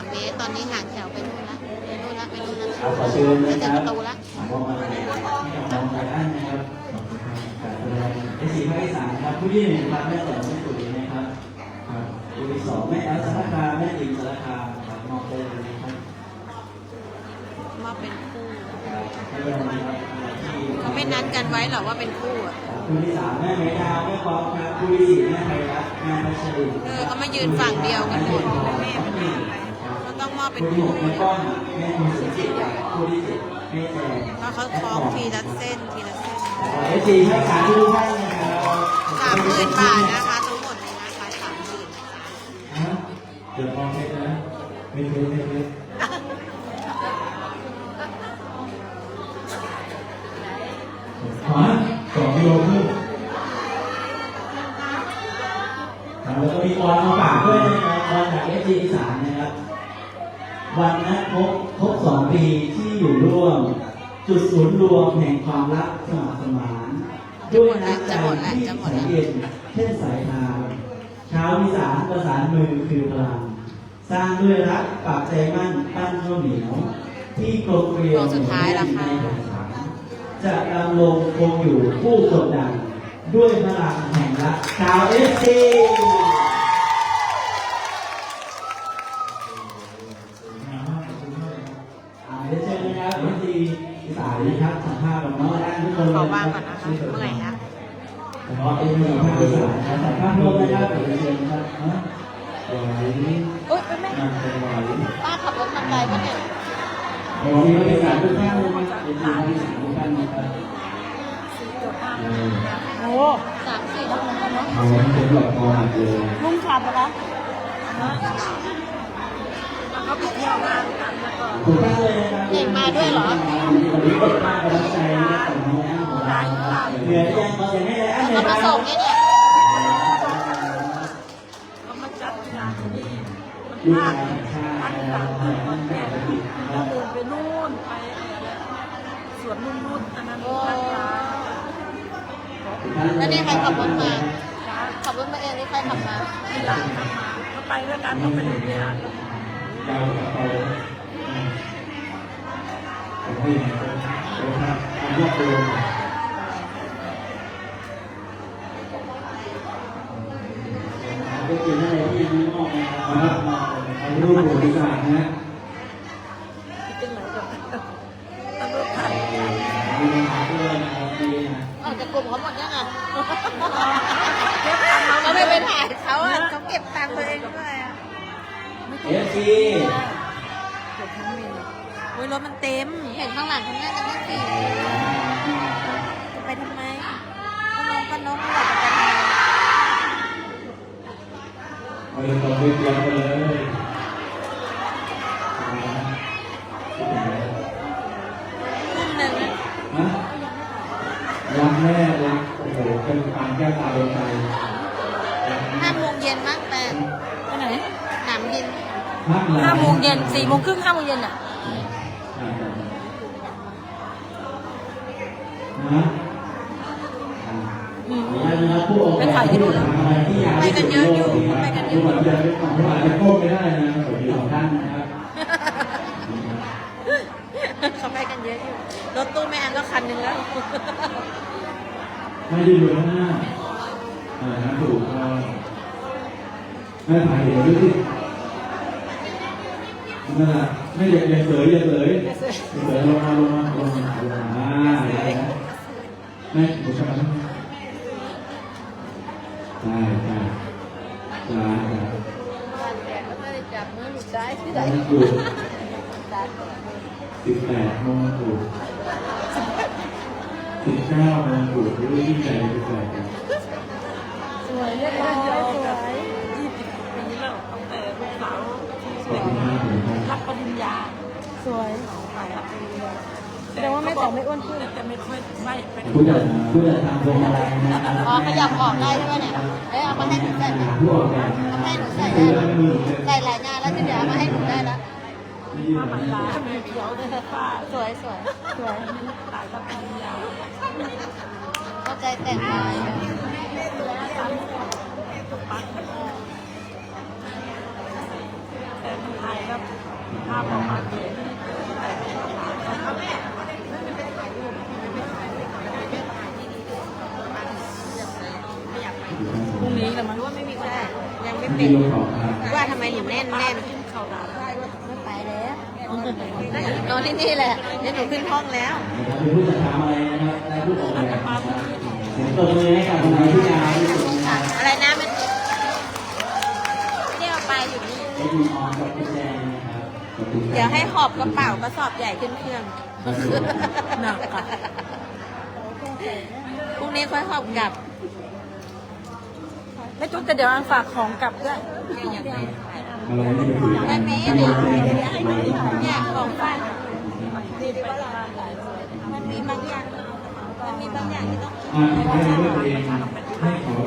ามเมตร ตอนนี้ห่างแถวไปนู่นละไปนู่นละไปนู่นละเอาขอเชิญนะจะคถึงรัปบระตูละมองมาให้กับน้องไททันนะครับเอสีภาคที่สามครับผู้ที่หนึ่งครับแม่ต่อแม่ตุ๋ยนะครับครับผู้ที่สองแม่แอลสารคามแม่อิมสารคามครับมอบได้เลยนะครับมาเป็นคู่ให้เรานะครับที่ เขาไม่นัดกันไว้หรอว่าเป็นคู่อะผู้ที่สามแม่เมดาวแม่ป๊อปครับผู้ที่สี่แม่ไทยรัฐแม่พัชรินเออเขามายืนฝั่งเดียวกันหมดเขาต้องมอบเป็นผู้ที่หคู่กแม่ก้องแม่คุณสุจิตราผู้ที่เจ็ดแม่แจงเพราะเขาคล้องทีละเส้นทีละเส้นเอฟซีให้สามทุกท่านนะครับสามหมื่นบาทนะคะทั้งหมดเลยนะคะสามหมื่นเดี๋ยวมองเพชรนะไม่เพชรไม่เพชรฮะสองกิโลครึ่งแล้วก็มีออนมาฝากด้วยนะครับออนจากเอฟซีอีสานนะครับ วันนั้นครบครบสองปีที่อยู่ร่วม จุดศูนย์รวมแห่งความรักสมัครสมานด้วยน้ำใจที่ใสเย็นเช่นสายทานชาวอีสานประสานมือคือพลังสร้างด้วยรักปากใจมั่นปั้นข้าวเหนียว ที่กลมเกลียวตัวสุดท้ายล่ะคะในแผ่นสังจะดำรงคงอยู่ผู้กดดันด้วยพลังแห่งรักชาวเอฟซี นะครับวิธีสายนะครับสัมภาษณ์กับน้องแอนทุกคนเลยขอวางก่อนนะคะเมื่อยนะขอเอ็นดีภาคสายนะครับสัมภาษณ์รวมนะครับเดี๋ยวเชิญนะครับฮะไหวโอ๊ยแม่อ่าไหวป้าขับรถทำไรปะเนี่ยขอที่ภาคสายทุกท่านนะครับเอ็นดีภาคสายทุกท่านนะครับเออโอ้สามสี่ชั่วโมงเนาะเอาไว้เป็นหลอดคอหักเลยลุงขับไปแล้วถูกต้องเลย วันนี้เด็กมากกำลังใจนะครับของน้องแอนของเราเหนื่อยหรือยังขอเสียงให้เลยแอนหน่เขาอยคมารับส่งเนี่ยเนี่ยเขามาจัดงานที่นี่ลูกชายแห่าตินะครับแห่งบ้านแม่ตะกี้นะคก็รับเดินไปนู่นไปอะไรสวนนุ่นนุ่นอันนั้นท่านคะแล้วนี่ใครขับรถมาขับรถมาเองนี่ใครขับมา ที่หลังทำมาเขาไปด้วยกันเขาไปดูที่หลังยาวกับเรา ผมให้นะครับนะครับรวบรวมก็กินอะไรที่ยังไม่มอบนะครับเอารูปหัวดีกว่านะเป็นไหนก่อนตำรวจไทยดีนะครับด้วยนะครับดีนะออกจากกลุ่มเขาหมดยังอะเขาไม่ไปถ่ายเขาอะเขาเก็บตังค์ตัวเองด้วยอะเอฟซีเกิดทั้งเมน โอ้ยรถมันเต็ม เห็นข้างหลังข้างหน้ากันตั้สี่จะไปทำไมก็น้องก็น้องไม่อยากจะไปทำไมเอาเลยต่อไปเตรียกันเลยทุ่มหนึ่งฮะรักแม่รักโอ้โหเป็นปานแก้วตาดวงใจห้าโมงเย็นมั้งแต่ไปไหน หนามบินห้าโมงเย็นสี่โมงครึ่งห้าโมงเย็นอะ นะไปถ่ายที่นู่นไปกันเยอะอยู่ไปกันเยอะอยู่อาจจะอาจจะก้ไม่ได้นะสวัสดีของท่านนะครับเขาไปกันเยอะอยู่ รถตู้แม่แอนก็คันหนึ่งแล้ว ไม่ได้อยู่ข้างหน้าอ่านะถูกต้องแม่ถ่ายเดี๋ยวดูสินั่นแหละไม่อย่าอย่าเสยอย่าเสยย่าเสยลงมาลงมาลงมาลงมา อ่าอย่างนั้นนะแม่ผมชอบมันใช่ใช่ใช่ใช่จับมือหลุดได้ที่ได้ถูกสิบแปดโมงถูกสิบเก้าโมงถูกรู้ยิ่งใหญ่สิบแปดครับสวยเรียบร้อยสวยยี่สิบปีแล้วตั้งแต่ลูกสาวที่ขอบคุณมากเลยครับรับปริญญาสวยไปรับปริญญา แสดงว่าแม่แต่ไม่อ้วนขึ้นแต่ไม่ค่อยไม่ไปดูผู้จัดผู้จัดทำพวงมาลัยนะครับอ๋อขยับออกได้ใช่ไหมเนี่ยเอ้ยเอามาให้หนูใส่ไหมผู้ออกแบบเอามาให้หนูใส่คืได้อแล้วไม่มือเลยใส่หลายงานแล้วที่เดี๋ยวเอามาให้หนูได้แล้วไม่ยืดมาไม่มันยืลาดมีเขียวด้วยป้าสวยสวยสวยตายรับปริญญาเข้าใจแต่งงานแต่มันถ่ายแล้วภาพออกมาดีพ รุ่งนี้ละมั้งว่าไม่มีใช่ยังไม่มีเป็นลมของครับว่าทำไมถึงแน่นแน่นขึ้นเขาดาวไม่ไปแล้วนอนที่นี่แหละเดี๋ยวหนูขึ้นห้องแล้วนะครับเป็นผู้จัดทำอะไรนะครับและผู้ออกแบบนะครับเสียงตบมือให้กับทนายที่ยาวที่สุดนะครับอะไรนะมันไม่ได้เอาไปอยู่นี่เอ็ดมินออนกับคุณแจงนะครับขอบคุณครับเดี๋ยวให้หอบกระเป๋ากระสอบใหญ่ขึ้นเครื่องหนักอะพรุ่งนี้ค่อยหอบกลับ แม่จุ๊บแต่เดี๋ยวอันฝากของกลับด้วยอะไรไม่ได้คุยไม่มีไม่อะไรได้คุยเนี่ยของฝากดีดีว่าเรามันมีบางอย่างมันมีบางอย่างที่ต้องอ่าที่ให้ด้วยตัวเขอ